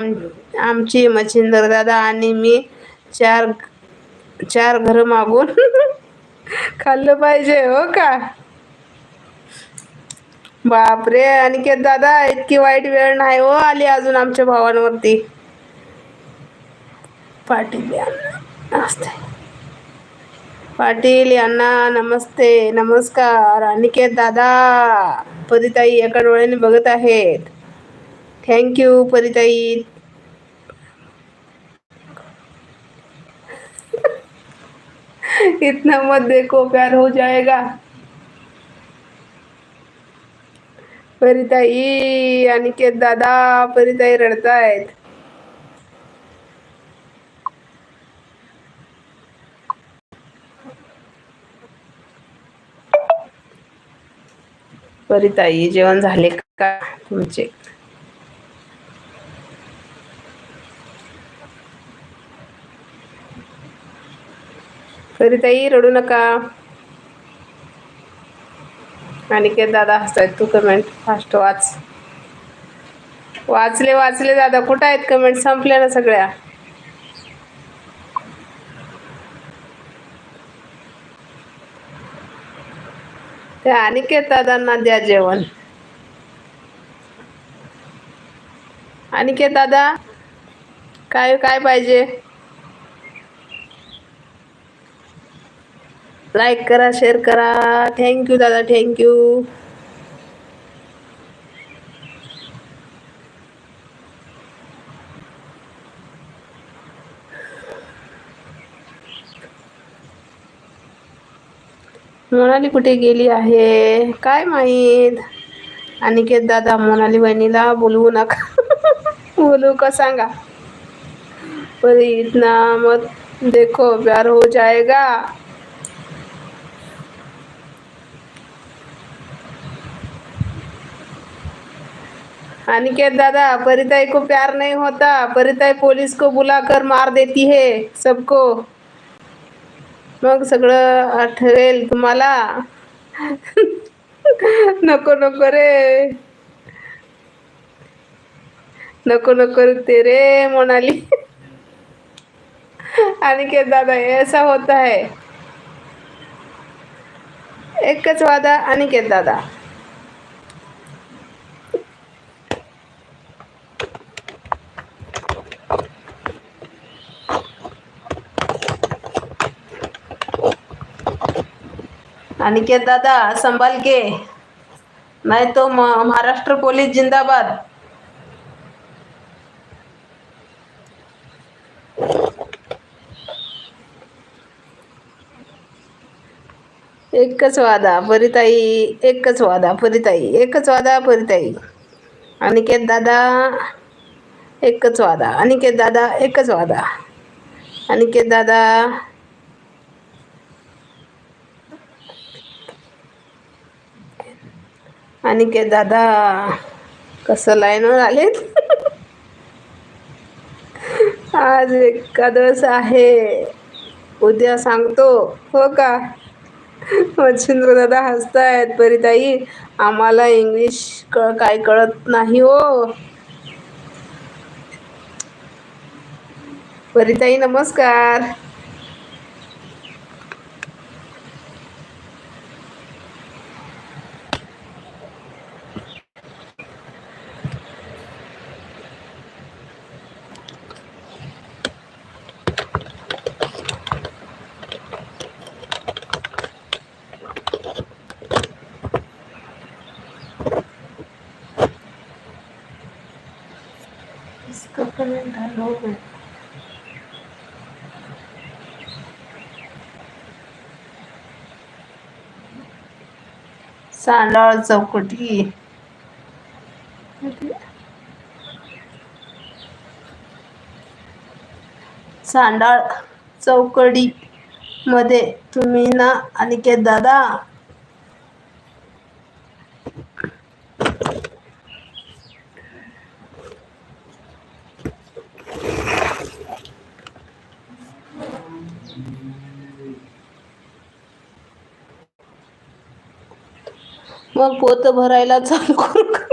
आमची मच्छिंदर दादा आणि मी चार चार घर मागून खाल्लं पाहिजे हो का? बापरे अनिकेत दादा इतकी वाईट वेळ नाही हो आली अजून आमच्या भावांवरती. पाटील यांना नमस्ते. पाटील यांना नमस्ते नमस्कार. अनिकेत दादा पदिताई एका डोळ्याने बघत आहेत. थँक्यू परिताई इतना मत देखो प्यार हो जाएगा। परिताई अनिकेत दादा परिताई रडतायत परिताई जेवण झाले का तुमचे? ताई रडू नका. अनिकेत दादा हसतायत तू कमेंट फास्ट वाच. वाचले वाचले दादा कुठं आहेत कमेंट संपल्या ना सगळ्या. त्या अनिकेत दादांना द्या जेवण. अनिकेत दादा काय काय पाहिजे? लाईक करा शेअर करा. थँक्यू दादा थँक्यू मोनाली कुठे गेली आहे? काय माहीत? अनिकेत दादा मोनाली बहिणीला बोलवू नका. बोलू का सांगा? पर इतना मत देखो प्यार हो जाएगा. अनिकेत दादा परिताई को प्यार नहीं होता परिताई पोलीस को बुलाकर मार देती है सबको। मग सगळं आठवेल तुम्हाला. नको नको रे. नको नको ते रे मोनाली. अनिकेत दादा ऐसा होता है एकच वादा अनिकेत दादा. अनिकेत दादा संभाल के. नाही तो महाराष्ट्र पोलीस जिंदाबाद. एकच वादा परिताई एकच वादा परिताई एकच वादा परिताई अनिकेत दादा एकच वादा अनिकेत दादा एकच वादा. अनिकेत दादा आणि के दादा कसं लाईनवर आलेत? आज एकादश आहे. उद्या सांगतो. हो का? मच्छिंद्र दादा हसतायत. परिताई आम्हाला इंग्लिश क काय कळत नाही हो. परिताई नमस्कार. सांडाळ चौकटी. सांडाळ चौकडी मध्ये तुम्ही ना अनिकेत दादा मग पोत भरायला चालू करू का?